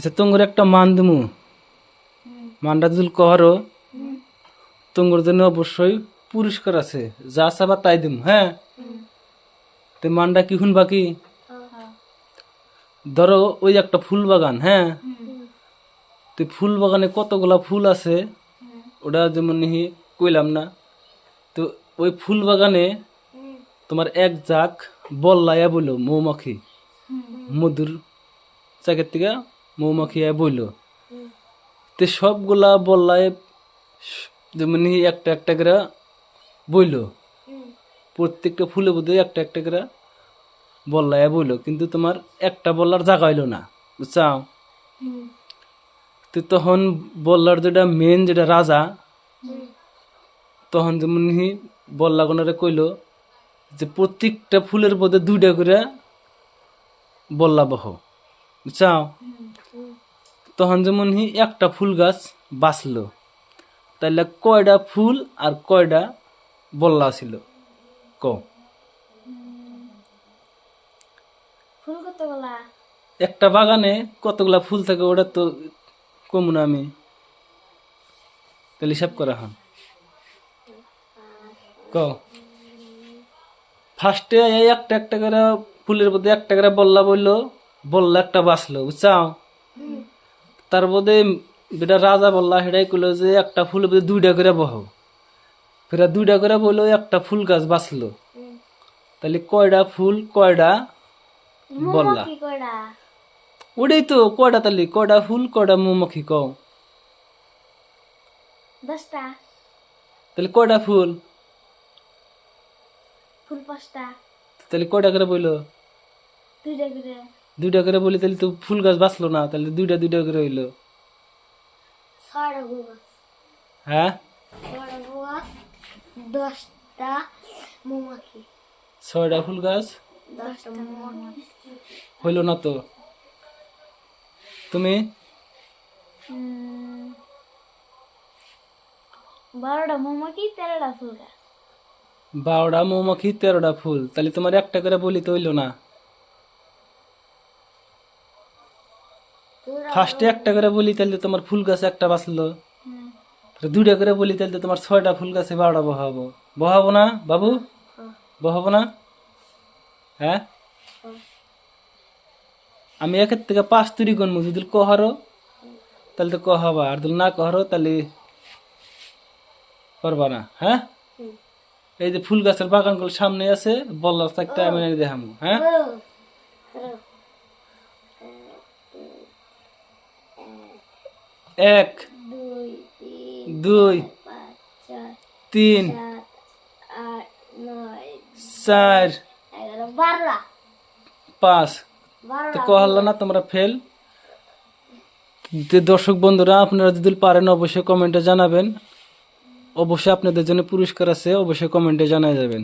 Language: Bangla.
আচ্ছা তোমার একটা মান দিমু। মানটা যদি কহরো তোমার জন্য অবশ্যই পুরস্কার আছে। যা চাবা তাই দিম হ্যাঁ? তে মানটা কি শুনবা কি? ধরো, ওই একটা ফুল বাগান হ্যাঁ? তো ফুল বাগানে কতগুলা ফুল আছে? ওটা যেমন কইলাম না। তো ওই ফুল বাগানে তোমার এক জাক বল্লাইয়া বলল মৌমাখি। মধুর চাকের থেকে মৌমাখি আয়া বইল। তো সবগুলা বল্লায় যেমন একটা একটা করে বইল। প্রত্যেকটা ফুলে বোধ একটা একটা করে বল্লাইয়া বইল। কিন্তু তোমার একটা বল্লার জায়গা হইল না, বুঝছাও? তো তখন বল্লার যেটা মেন যেটা রাজা, তখন যেমন বল্লাগণরে কইল যে প্রত্যেকটা ফুলের মধ্যে দুইটা করে বল্লা বহ বুঝছাও? তখন যেমন হি একটা ফুল গাছ বাঁচলো তাইলে কয়টা ফুল আর কয়টা বল্লা ছিল? ক। একটা বাগানে কতগুলা ফুল থাকে ওটা তো কম না আমি। তাহলে হিসাব করা হন ক। ফার্স্টে এই একটা একটা করে ফুলের মধ্যে একটা করে বললা বলল বললা একটা বাঁচলো বুঝছাও? তার মধ্যে বেটা রাজা বললা সেটাই কইলো যে একটা ফুল দুইটা করে বহ। ফেরা দুইটা করে বলল একটা ফুল গাছ বাঁচলো। তাহলে কয়টা ফুল কয়টা বললা। ওটাই তো কয়টা তাহলে কয়টা ফুল কয়টা মৌমাখি কও। দশটা। তাহলে কয়টা ফুল? ফুল পাঁচটা। তাহলে কয়টা করে বইলো? দুইটা করে। দুইটা করে বলি তাহলে তো ফুল গাছ বাঁচলো না তাহলে দুইটা দুইটা করে হইল। হ্যাঁ? ছয়টা ফুল গাছ দশটা মৌমাছি। ছয়টা ফুল গাছ? দশটা হইল না তো। তুমি? বারোটা মৌমাছি তেরোটা ফুল বারোটা মৌমাখি তেরোটা ফুল। তাহলে তোমার একটা করে বলি তো হইল না। ফার্স্টে একটা করে বলি তাহলে তোমার ফুল গাছে একটা বাঁচলো। দুইটা করে বলি তাহলে তোমার ছয়টা ফুল গাছে বারোটা বহাবো। বহাবো না বাবু? বহাবো না? হ্যাঁ? আমি একের থেকে পাঁচ তৈরি করব যদি কহারো তাহলে তো কহাবা। আর যদি না কহারো তাহলে করবা না। হ্যাঁ? এই যে ফুল গাছের বাগানগুলো সামনে আছে বল্লা একটা আমি দেখাবো হ্যাঁ? এক, দুই, তিন, চার, পাঁচ। তো বারোটা কহাল না, তোমরা ফেল দর্শক বন্ধুরা, আপনারা যদি পারেন, অবশ্যই কমেন্টে জানাবেন। অবশ্যই আপনাদের জন্য পুরস্কার আছে, অবশ্যই কমেন্টে জানা যাবেন।